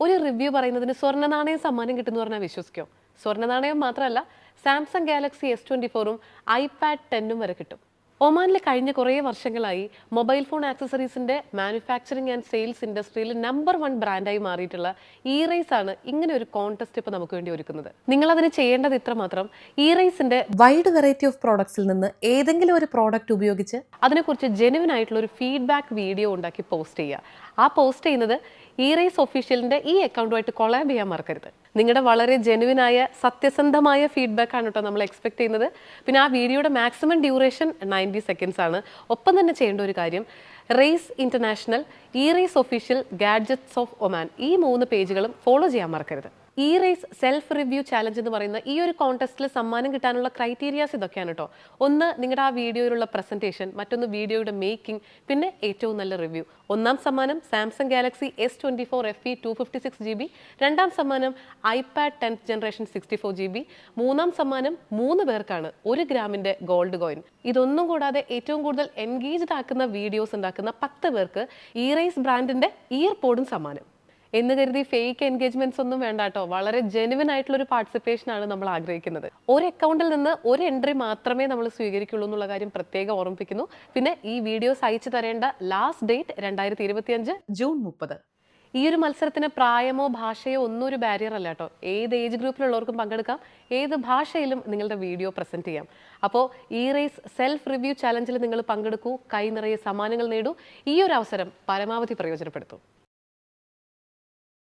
ഒരു റിവ്യൂ പറയുന്നതിന് സ്വർണ നാണയം സമ്മാനം കിട്ടുമെന്ന് പറഞ്ഞാൽ വിശ്വസിക്കോ? സ്വർണ നാണയം മാത്രമല്ല സാംസങ് ഗാലക്സി എസ് ട്വന്റി ഫോറും ഐപാഡ് ടെന്നും വരെ കിട്ടും. ഒമാനിൽ കഴിഞ്ഞ കുറേ വർഷങ്ങളായി മൊബൈൽ ഫോൺ ആക്സസറീസിന്റെ മാനുഫാക്ചറിങ് ആൻഡ് സെയിൽസ് ഇൻഡസ്ട്രിയിൽ നമ്പർ വൺ ബ്രാൻഡായി മാറിയിട്ടുള്ള ഇ റൈസ് ആണ് ഇങ്ങനെ ഒരു കോൺടെസ്റ്റ് ഇപ്പോൾ നമുക്ക് വേണ്ടി ഒരുക്കുന്നത്. നിങ്ങൾ അതിന് ചെയ്യേണ്ടത് ഇത്ര മാത്രം ഇ റൈസിന്റെ വൈഡ് വെറൈറ്റി ഓഫ് പ്രോഡക്ട്സിൽ നിന്ന് ഏതെങ്കിലും ഒരു പ്രോഡക്റ്റ് ഉപയോഗിച്ച് അതിനെക്കുറിച്ച് ജെനുവിൻ ആയിട്ടുള്ള ഒരു ഫീഡ്ബാക്ക് വീഡിയോ ഉണ്ടാക്കി പോസ്റ്റ് ചെയ്യുക. ആ പോസ്റ്റ് ചെയ്യുന്നത് ഇ റൈസ് ഒഫീഷ്യലിന്റെ ഈ അക്കൗണ്ടുമായിട്ട് കൊളാബ് ചെയ്യാൻ മറക്കരുത്. നിങ്ങളുടെ വളരെ ജെനുവിനായ സത്യസന്ധമായ ഫീഡ്ബാക്ക് ആണ് കേട്ടോ നമ്മൾ എക്സ്പെക്ട് ചെയ്യുന്നത്. പിന്നെ ആ വീഡിയോയുടെ മാക്സിമം ഡ്യൂറേഷൻ നയന്റി സെക്കൻഡ്സ് ആണ്. ഒപ്പം തന്നെ ചെയ്യേണ്ട ഒരു കാര്യം റേസ് ഇന്റർനാഷണൽ ഈ race official gadgets of Oman ഈ മൂന്ന് പേജുകളും ഫോളോ ചെയ്യാൻ മറക്കരുത്. E race self review challenge എന്ന് പറയുന്ന ഈ ഒരു കോൺടെസ്റ്റിൽ സമ്മാനം കിട്ടാനുള്ള ക്രൈറ്റീരിയാസ് ഇതൊക്കെയാണ് കേട്ടോ ഒന്ന് നിങ്ങളുടെ ആ വീഡിയോയിലുള്ള പ്രസന്റേഷൻ മറ്റൊന്ന് വീഡിയോയുടെ മേക്കിംഗ് പിന്നെ ഏറ്റവും നല്ല റിവ്യൂ ഒന്നാം സമ്മാനം Samsung Galaxy S twenty four F E two fifty six G B രണ്ടാം സമ്മാനം iPad tenth generation sixty four G B മൂന്നാം സമ്മാനം മൂന്ന് പേർക്കാണ് ഒരു ഗ്രാമിന്റെ ഗോൾഡ് കോയിൻ ഇതൊന്നും കൂടാതെ ഏറ്റവും കൂടുതൽ എൻഗേജ്ഡ് ആക്കുന്ന വീഡിയോസ് ഉണ്ടാക്കുന്ന പത്ത് പേർക്ക് ഇ റേസ് ബ്രാൻഡിന്റെ ഇയർ പോഡും സമ്മാനം. എന്ന് കരുതി ഫേക്ക് എൻഗേജ്മെന്റ്സ് ഒന്നും വേണ്ട കേട്ടോ. വളരെ ജെനുവിൻ ആയിട്ടുള്ള ഒരു പാർട്ടിസിപ്പേഷൻ ആണ് നമ്മൾ ആഗ്രഹിക്കുന്നത്. ഒരു അക്കൗണ്ടിൽ നിന്ന് ഒരു എൻട്രി മാത്രമേ നമ്മൾ സ്വീകരിക്കുള്ളൂ എന്നുള്ള കാര്യം പ്രത്യേകം ഓർമ്മിപ്പിക്കുന്നു. പിന്നെ ഈ വീഡിയോസ് അയച്ചു തരേണ്ട ലാസ്റ്റ് ഡേറ്റ് രണ്ടായിരത്തി ഇരുപത്തിയഞ്ച് ജൂൺ മുപ്പത്. ഈ ഒരു മത്സരത്തിന് പ്രായമോ ഭാഷയോ ഒന്നും ഒരു ബാരിയർ അല്ല കേട്ടോ. ഏത് ഏജ് ഗ്രൂപ്പിലുള്ളവർക്കും പങ്കെടുക്കാം. ഏത് ഭാഷയിലും നിങ്ങളുടെ വീഡിയോ പ്രസന്റ് ചെയ്യാം. അപ്പോൾ ഈ റേസ് സെൽഫ് റിവ്യൂ ചലഞ്ചിൽ നിങ്ങൾ പങ്കെടുക്കൂ. കൈ നിറയെ സമ്മാനങ്ങൾ നേടൂ. ഈ ഒരു അവസരം പരമാവധി പ്രയോജനപ്പെടുത്തൂ.